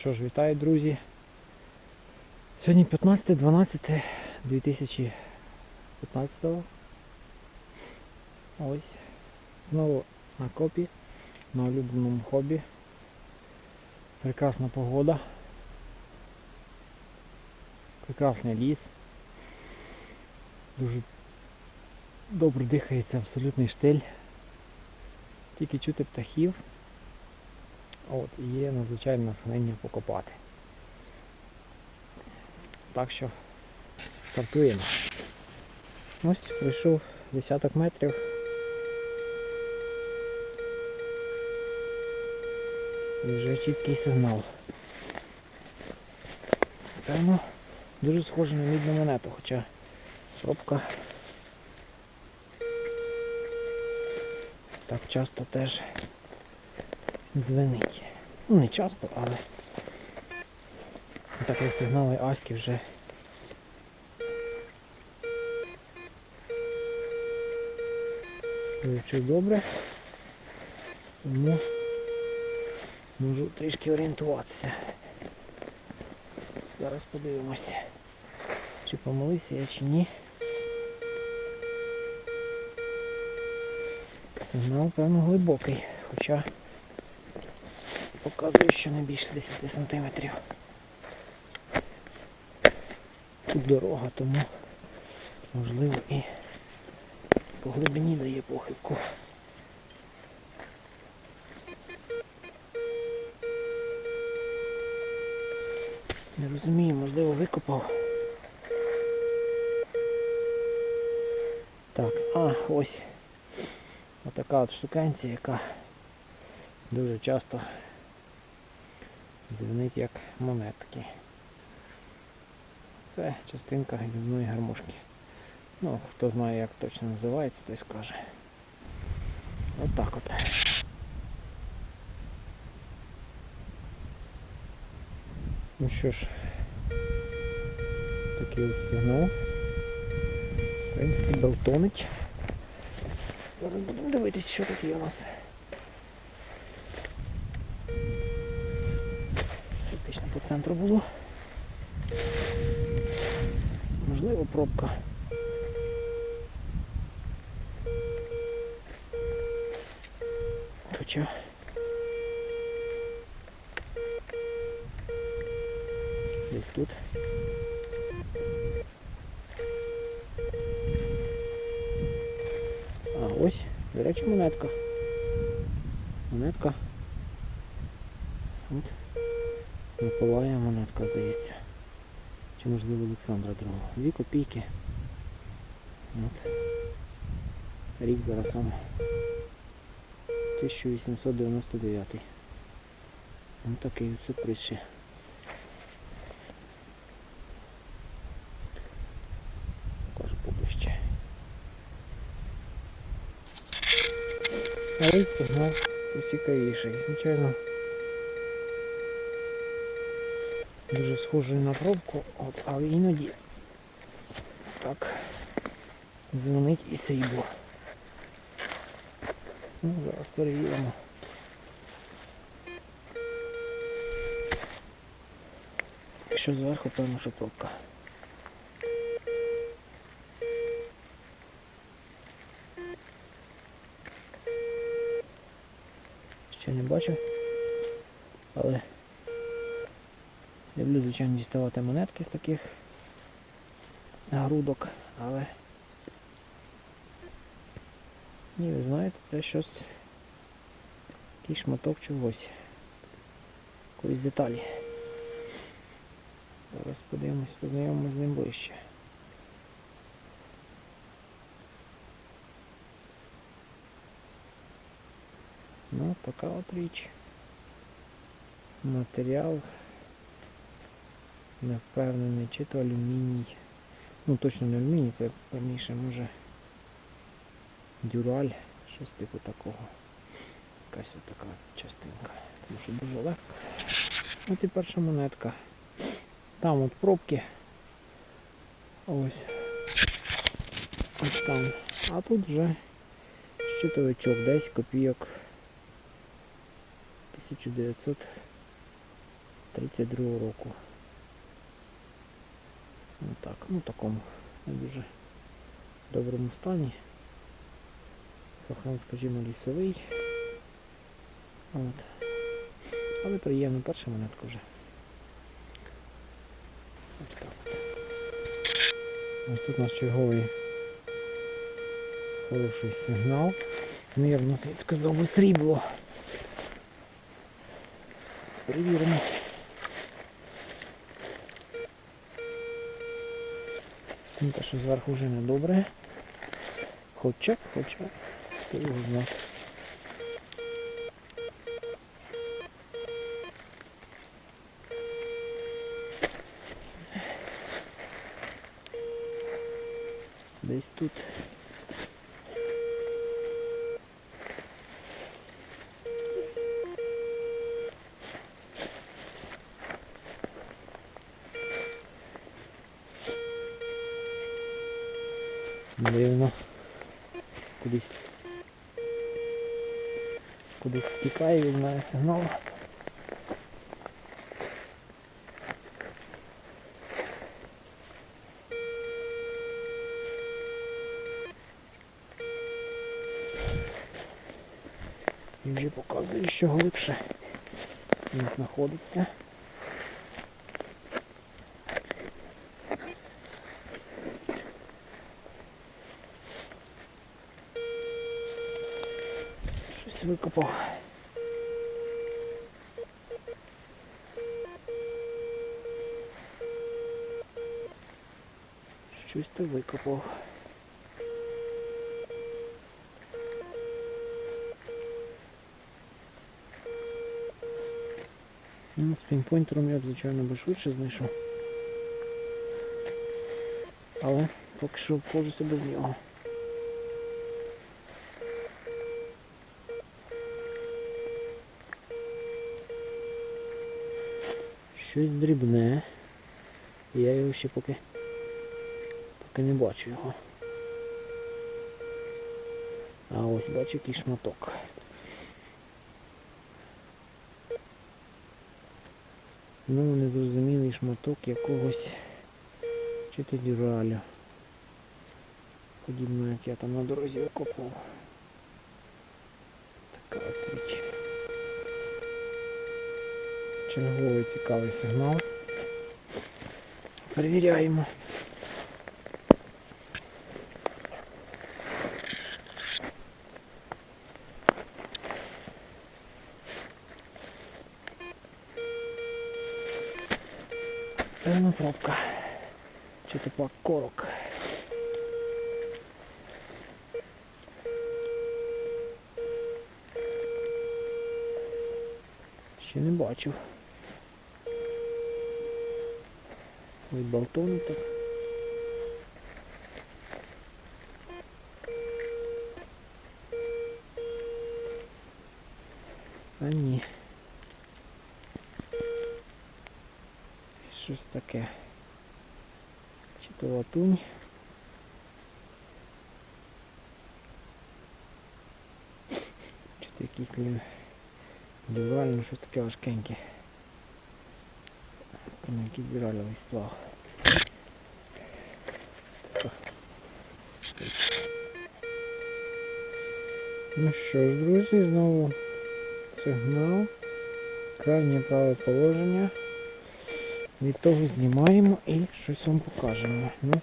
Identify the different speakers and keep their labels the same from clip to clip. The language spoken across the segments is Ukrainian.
Speaker 1: що ж, вітаю, друзі. Сьогодні 15.12.2015. Ось. Знову на копі, на улюбленому хобі. Прекрасна погода. Прекрасний ліс. Дуже добре дихається абсолютний штиль. Тільки чути птахів. От, і є надзвичайне натхнення покопати. Так що стартуємо. Ось пройшов десяток метрів. І вже чіткий сигнал. Певно, дуже схоже на мідну монету, хоча пробка так часто теж дзвенить. Ну не часто, але так як сигнали Аськи вже вивчив добре, тому можу трішки орієнтуватися. Зараз подивимося, чи помилився я чи ні. Сигнал, певно, глибокий, хоча показує, що не більше 10 сантиметрів. Тут дорога, тому можливо і по глибині дає похибку. Не розумію, можливо викопав. Так, а, ось отака от штукенція, яка дуже часто дзвенить як монетки. Це частинка грибної гармошки. Ну, хто знає, як точно називається, той скаже. От так от. Ну що ж, такий от сигнал. В принципі, белтонить. Зараз будемо дивитися, що тут є у нас. По центру було. Можливо, пробка. Хоча. Десь тут. А ось, до речі, монетка. Монетка. От. Миколая монетка, здається. Чи можливо Олександра II. Дві копійки. От. Рік зараз вам 1899. Ось такий от сюрприз ще. Покажу поближче. А ось сигнал поцікавіший. Звичайно. Дуже схожий на пробку, от, але іноді так дзвонить і сейбо. Ну, зараз перевіримо. Якщо зверху, певно, що пробка. Ще не бачу, але люблю, звичайно, діставати монетки з таких грудок, але ні, ви знаєте, це щось якийсь шматок чогось. Якоїсь деталі. Зараз подивимось, познайомимось з ним ближче. Ну, така от річ. Матеріал. Не впевнений, чи то алюміній. Ну точно не алюміній, це певніше може дюраль, щось типу такого. Якась от така частинка. Тому що дуже легко. От і перша монетка. Там от пробки. Ось. Ось там. А тут вже щитовичок, десь копійок 1900 32 року. Ну так, ну в такому не дуже доброму стані. Сохран, скажімо, лісовий. От. Але приємно, перша монетка вже. Ось так от. Ось тут у нас черговий хороший сигнал. Б сказав би срібло. Перевіримо. Ну, те, що зверху вже не добре. Хоча, хоча, хто його знає. Десь тут. Дивно. Кудись. Кудись втікає від мене сигнал. І вже показує, що глибше він знаходиться. Щось викопав. Щось ти викопав. Ну, з пінпойнтером я б, звичайно, би швидше знайшов. Але поки що обходжуся без нього. Щось дрібне. Я його ще поки, поки не бачу його. А ось бачу який шматок. Ну, незрозумілий шматок якогось чи то дюралю. Подібно, як я там на дорозі викопував. Така от річ. Черговий цікавий сигнал. Перевіряємо. Певно пробка. Чи то пак корок. Ще не бачив. Від болтону так. А ні. Щось таке. Чи то латунь. Чи то якийсь лін. Дюраль, ну щось таке важкеньке. Який дюральовий сплав. Ну що ж, друзі, знову сигнал. Крайнє праве положення. Від того знімаємо і щось вам покажемо. Ну,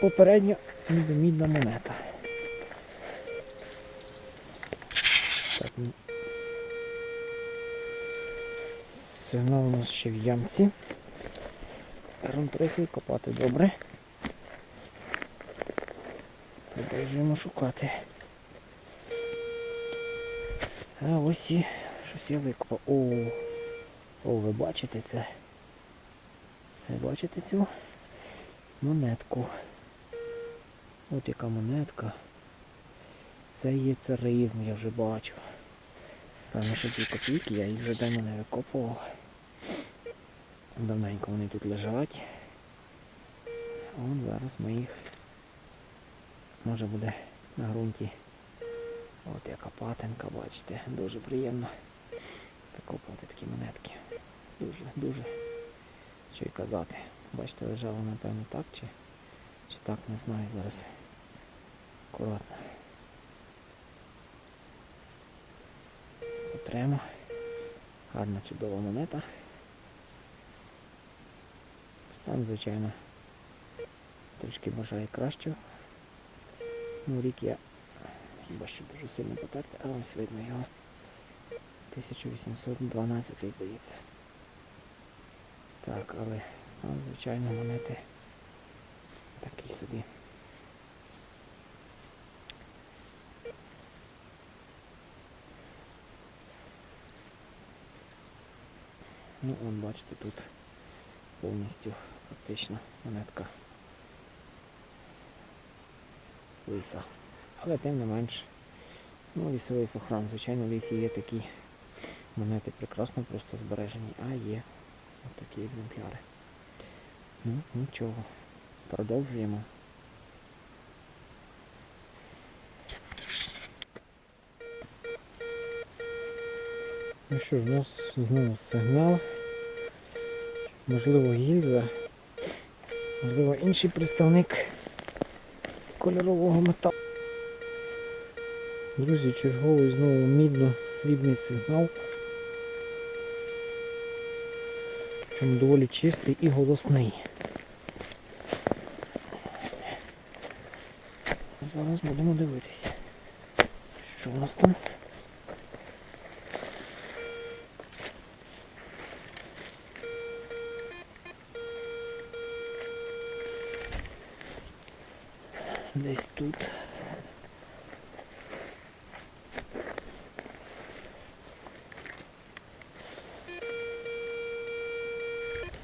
Speaker 1: попередньо ніби мідна монета. Сигнал у нас ще в ямці. Грунт трохи копати добре. Продовжуємо шукати. А ось і щось я викопав. О, о, ви бачите це? Ви бачите цю монетку? От яка монетка. Це є царизм, я вже бачу. Певно, що ці копійки, я їх вже давно не викопував. Давненько вони тут лежать. От зараз ми їх може буде на ґрунті. От яка патинка, бачите, дуже приємно викопувати такі монетки. Дуже, дуже. Що й казати. Бачите, лежало, напевно, так чи, чи так, не знаю зараз. Акуратно. Потремо. Гарна чудова монета. Стан, звичайно, трішки бажає кращого. Ну, рік я хіба що дуже сильно потерти, а ось видно його. 1812 здається. Так, але стан, звичайно, монети такий собі. Ну, вон, бачите, тут повністю фактично монетка лиса. Але тим не менш, ну, лісовий сохран. Звичайно, в лісі є такі монети прекрасно просто збережені, а є от такі екземпляри. Ну, нічого. Продовжуємо. Ну що ж, у нас знову сигнал. Можливо, гільза. Можливо, інший представник кольорового металу. Друзі, черговий знову мідно-срібний сигнал. Причому доволі чистий і голосний. Зараз будемо дивитися, що у нас там. Десь тут.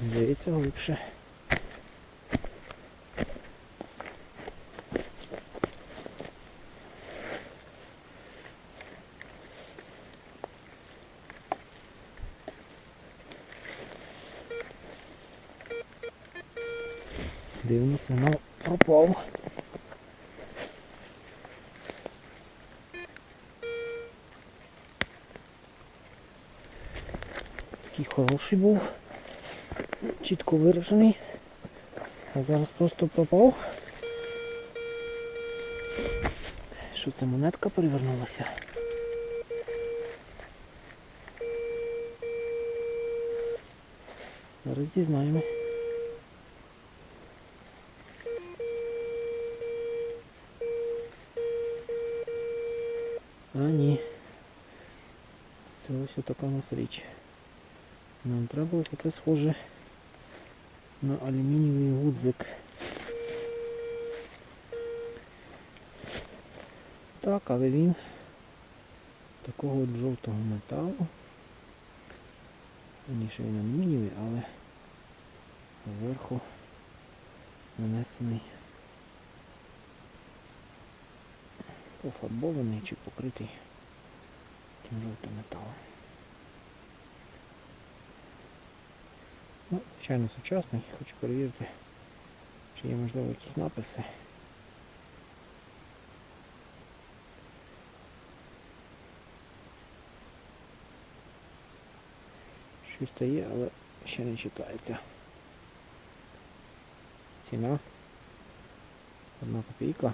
Speaker 1: Здається, глибше. Дивно, сигнал пропав. Такий хороший був, чітко виражений, а зараз просто пропав. Що це монетка перевернулася? Зараз дізнаємось. А ні. Це ось така у нас річ. Нам треба це схоже на алюмінієвий гудзик. Так, але він такого от жовтого металу. Раніше він алюмінієвий, але зверху нанесений пофарбований чи покритий тим жовтим металом. Ну, звичайно, сучасний, хочу перевірити, чи є можливо якісь написи. Щось то є, але ще не читається. Ціна. Одна копійка.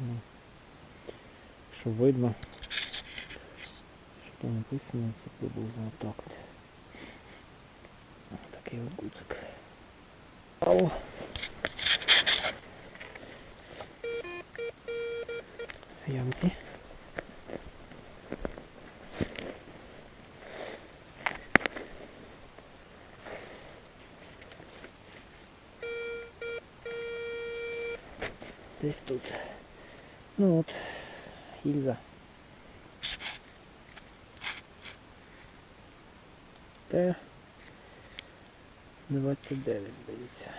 Speaker 1: Ну, Щоб видно, Тут написано, це приблизно так. Такий от гуцик. Ау. Ямці. Десь тут. Ну вот Ільза. Т29, здається.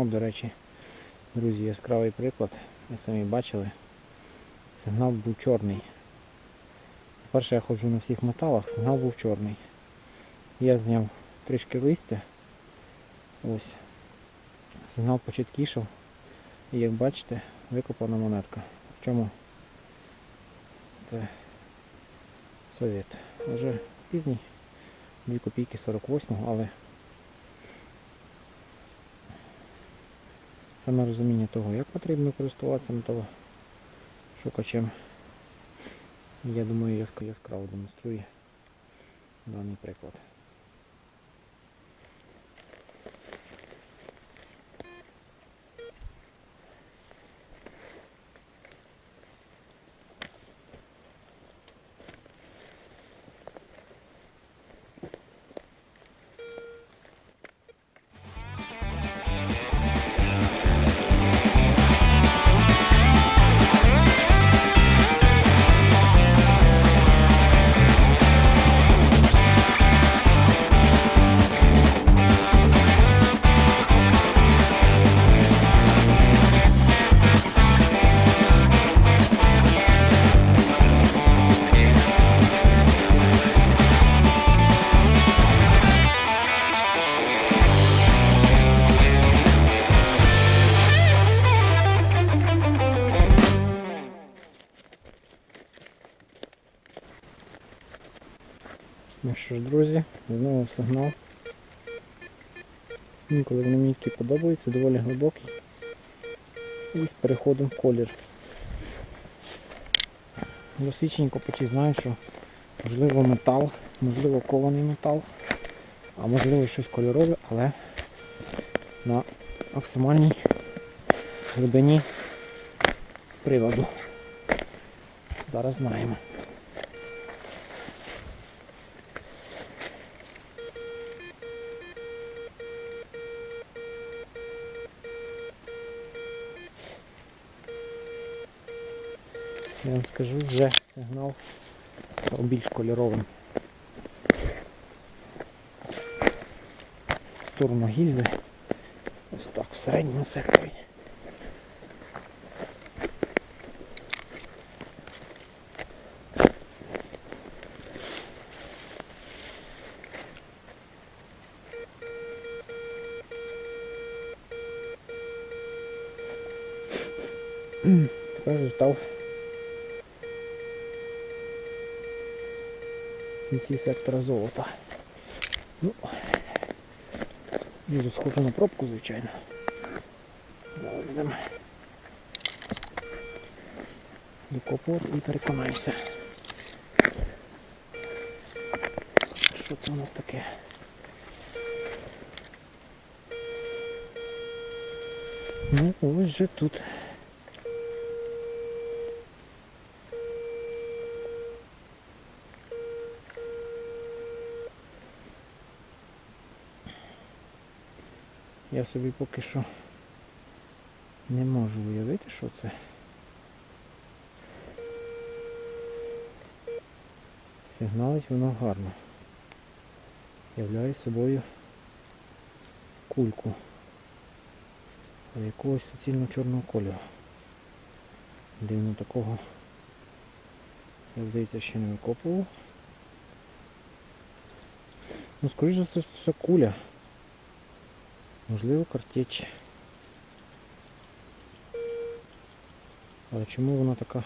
Speaker 1: От, до речі, друзі, яскравий приклад. Ви самі бачили. Сигнал був чорний. Перше я ходжу на всіх металах, сигнал був чорний. Я зняв трішки листя. Ось. Сигнал почіткішав. І як бачите, викопана монетка. В чому це совєт. Вже пізній, 2 копійки 48-го, але саме розуміння того, як потрібно користуватися металошукачем, я думаю, яскраво демонструє даний приклад. Ну що ж, друзі, знову сигнал. Інколи вони мені такі подобаються, доволі глибокий. І з переходом в колір. Досвідчені копачі знають, що можливо метал, можливо кований метал, а можливо щось кольорове, але на максимальній глибині приладу. Зараз знаємо. Я вам скажу, вже сигнал став більш кольоровим. В сторону гільзи. Ось так, в середньому секторі. Кінці сектора золота. Ну, дуже схоже на пробку, звичайно. Зараз будемо закопувати і переконаємося. Що це у нас таке? Ну, ось же тут. Я собі поки що не можу уявити, що це. Сигналить воно гарно. Являє собою кульку. Але якогось суцільно чорного кольору. Дивно такого, я здається, ще не викопував. Ну, скоріш за все, це куля. Можливо, картеч. Але чому вона така...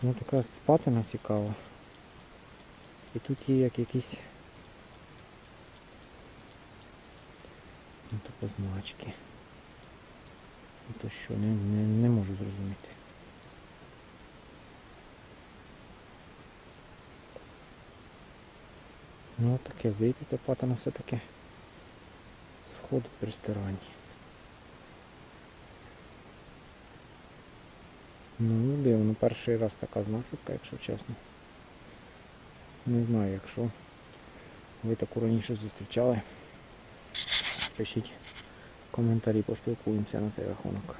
Speaker 1: Чому така патина цікава? І тут є як якісь ну, то позначки. Ну, то що, не, не, не можу зрозуміти. Ну от таке, здається, ця патина все-таки сходу при стиранні. Ну, дивно, перший раз така знахідка, якщо чесно. Не знаю, якщо ви таку раніше зустрічали. Пишіть коментарі, поспілкуємося на цей рахунок.